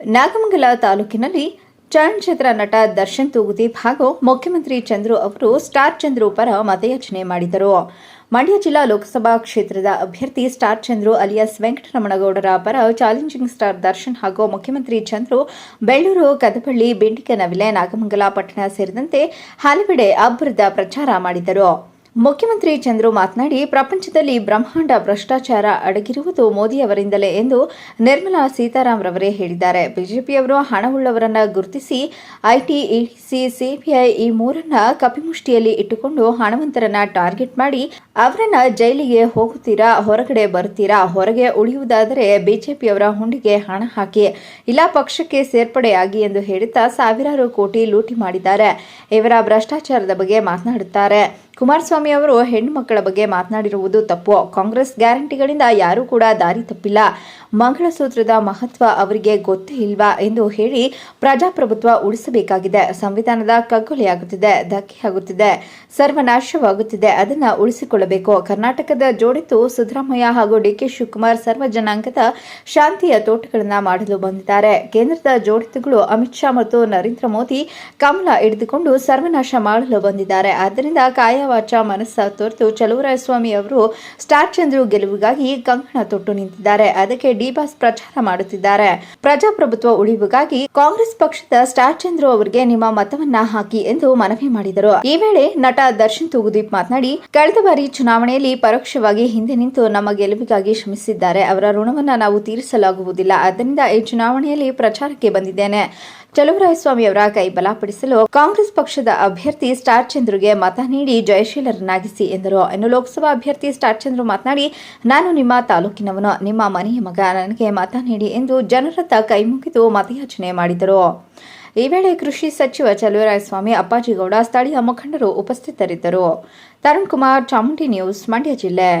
ನಾಗಮಂಗಲ ತಾಲೂಕಿನಲ್ಲಿ ಚಲನಚಿತ್ರ ನಟ ದರ್ಶನ್ ತೂಗುದೀಪ್ ಹಾಗೂ ಮುಖ್ಯಮಂತ್ರಿ ಚಂದ್ರು ಅವರು ಸ್ಟಾರ್ ಚಂದ್ರು ಪರ ಮತಯಾಚನೆ ಮಾಡಿದರು. ಮಂಡ್ಯ ಜಿಲ್ಲಾ ಲೋಕಸಭಾ ಕ್ಷೇತ್ರದ ಅಭ್ಯರ್ಥಿ ಸ್ಟಾರ್ ಚಂದ್ರು ಅಲಿಯಾಸ್ ವೆಂಕಟರಮಣಗೌಡರ ಪರ ಚಾಲೆಂಜಿಂಗ್ ಸ್ಟಾರ್ ದರ್ಶನ್ ಹಾಗೂ ಮುಖ್ಯಮಂತ್ರಿ ಚಂದ್ರು ಬೆಳ್ಳೂರು, ಕದಬಳ್ಳಿ, ಬೆಂಡಿಕನವಿಲೆ, ನಾಗಮಂಗಲ, ಪಟ್ಟಣ ಸೇರಿದಂತೆ ಹಲವೆಡೆ ಅಬ್ಬರದ ಪ್ರಚಾರ ಮಾಡಿದರು. ಮುಖ್ಯಮಂತ್ರಿ ಚಂದ್ರು ಮಾತನಾಡಿ, ಪ್ರಪಂಚದಲ್ಲಿ ಬ್ರಹ್ಮಾಂಡ ಭ್ರಷ್ಟಾಚಾರ ಅಡಗಿರುವುದು ಮೋದಿ ಅವರಿಂದಲೇ ಎಂದು ನಿರ್ಮಲಾ ಸೀತಾರಾಮ್ ರವರೇ ಹೇಳಿದ್ದಾರೆ. ಬಿಜೆಪಿಯವರು ಹಣವುಳ್ಳವರನ್ನ ಗುರುತಿಸಿ, ಐಟಿ, ಇಡಿಸಿ, ಸಿಬಿಐ ಈ ಮೂರನ್ನ ಕಪಿಮುಷ್ಟಿಯಲ್ಲಿ ಇಟ್ಟುಕೊಂಡು ಹಣವಂತರನ್ನ ಟಾರ್ಗೆಟ್ ಮಾಡಿ, ಅವರನ್ನ ಜೈಲಿಗೆ ಹೋಗುತ್ತೀರಾ, ಹೊರಗಡೆ ಬರ್ತೀರಾ ಹೊರಗೆ ಉಳಿಯುವುದಾದರೆ ಬಿಜೆಪಿಯವರ ಹುಂಡಿಗೆ ಹಣ ಹಾಕಿ, ಇಲ್ಲ ಪಕ್ಷಕ್ಕೆ ಸೇರ್ಪಡೆಯಾಗಿ ಎಂದು ಹೇಳುತ್ತಾ ಸಾವಿರಾರು ಕೋಟಿ ಲೂಟಿ ಮಾಡಿದ್ದಾರೆ. ಇವರ ಭ್ರಷ್ಟಾಚಾರದ ಬಗ್ಗೆ ಮಾತನಾಡುತ್ತಾರೆ. ಕುಮಾರಸ್ವಾಮಿ ಅವರು ಹೆಣ್ಣು ಮಕ್ಕಳ ಬಗ್ಗೆ ಮಾತನಾಡಿರುವುದು ತಪ್ಪು. ಕಾಂಗ್ರೆಸ್ ಗ್ಯಾರಂಟಿಗಳಿಂದ ಯಾರೂ ಕೂಡ ದಾರಿ ತಪ್ಪಿಲ್ಲ. ಮಂಗಳಸೂತ್ರದ ಮಹತ್ವ ಅವರಿಗೆ ಗೊತ್ತೇ ಇಲ್ವಾ ಎಂದು ಹೇಳಿ ಪ್ರಜಾಪ್ರಭುತ್ವ ಉಳಿಸಬೇಕಾಗಿದೆ. ಸಂವಿಧಾನದ ಕಗ್ಗೊಲೆಯಾಗುತ್ತಿದೆ, ಧಕ್ಕೆಯಾಗುತ್ತಿದೆ, ಸರ್ವನಾಶವಾಗುತ್ತಿದೆ, ಅದನ್ನು ಉಳಿಸಿಕೊಳ್ಳಬೇಕು. ಕರ್ನಾಟಕದ ಜೋಡಿತು ಸಿದ್ದರಾಮಯ್ಯ ಹಾಗೂ ಡಿಕೆ ಶಿವಕುಮಾರ್ ಸರ್ವ ಜನಾಂಗದ ಶಾಂತಿಯ ತೋಟಗಳನ್ನು ಮಾಡಲು ಬಂದಿದ್ದಾರೆ. ಕೇಂದ್ರದ ಜೋಡಿತುಗಳು ಅಮಿತ್ ಶಾ ಮತ್ತು ನರೇಂದ್ರ ಮೋದಿ ಕಮಲ ಹಿಡಿದುಕೊಂಡು ಸರ್ವನಾಶ ಮಾಡಲು ಬಂದಿದ್ದಾರೆ. ಆದ್ದರಿಂದ ಕಾಯವಾಚ ಮನಸ್ಸ ತೋರ್ತು ಚಲುವರಾಯಸ್ವಾಮಿ ಅವರು ಸ್ಟಾರ್ ಚಂದ್ರು ಗೆಲುವಿಗಾಗಿ ಕಂಕಣ ತೊಟ್ಟು ನಿಂತಿದ್ದಾರೆ. ಅದಕ್ಕೆ ಡಿಬಾಸ್ ಪ್ರಚಾರ ಮಾಡುತ್ತಿದ್ದಾರೆ. ಪ್ರಜಾಪ್ರಭುತ್ವ ಉಳಿವಿಗಾಗಿ ಕಾಂಗ್ರೆಸ್ ಪಕ್ಷದ ಸ್ಟಾರ್ ಚಂದ್ರು ಅವರಿಗೆ ನಿಮ್ಮ ಮತವನ್ನ ಹಾಕಿ ಎಂದು ಮನವಿ ಮಾಡಿದರು. ಈ ವೇಳೆ ನಟ ದರ್ಶನ್ ತೂಗುದೀಪ್ ಮಾತನಾಡಿ, ಕಳೆದ ಬಾರಿ ಚುನಾವಣೆಯಲ್ಲಿ ಪರೋಕ್ಷವಾಗಿ ಹಿಂದೆ ನಿಂತು ನಮ್ಮ ಗೆಲುವಿಗಾಗಿ ಶ್ರಮಿಸಿದ್ದಾರೆ. ಅವರ ಋಣವನ್ನ ನಾವು ತೀರಿಸಲಾಗುವುದಿಲ್ಲ. ಆದ್ದರಿಂದ ಈ ಚುನಾವಣೆಯಲ್ಲಿ ಪ್ರಚಾರಕ್ಕೆ ಬಂದಿದ್ದೇನೆ. ಚಲುವರಾಯಸ್ವಾಮಿ ಅವರ ಕೈ ಬಲಪಡಿಸಲು ಕಾಂಗ್ರೆಸ್ ಪಕ್ಷದ ಅಭ್ಯರ್ಥಿ ಸ್ಟಾರ್ ಚಂದ್ರುಗೆ ಮತ ನೀಡಿ ಜಯಶೀಲರನ್ನಾಗಿಸಿ ಎಂದರು. ಇನ್ನು ಲೋಕಸಭಾ ಅಭ್ಯರ್ಥಿ ಸ್ಟಾರ್ ಚಂದ್ರು ಮಾತನಾಡಿ, ನಾನು ನಿಮ್ಮ ತಾಲೂಕಿನವನು. ನಿಮ್ಮ ಮನೆಯ ಮಗ ನನಗೆ ಮತ ನೀಡಿ ಎಂದು ಜನರತ್ತ ಕೈ ಮುಗಿದು ಮತಯಾಚನೆ ಮಾಡಿದರು. ಈ ವೇಳೆ ಕೃಷಿ ಸಚಿವ ಚಲುವರಾಯಸ್ವಾಮಿ, ಅಪ್ಪಾಜಿಗೌಡ, ಸ್ಥಳೀಯ ಮುಖಂಡರು ಉಪಸ್ಥಿತರಿದ್ದರು. ತರುಣ್ ಕುಮಾರ್, ಚಾಮುಂಡಿ ನ್ಯೂಸ್, ಮಂಡ್ಯ ಜಿಲ್ಲೆ.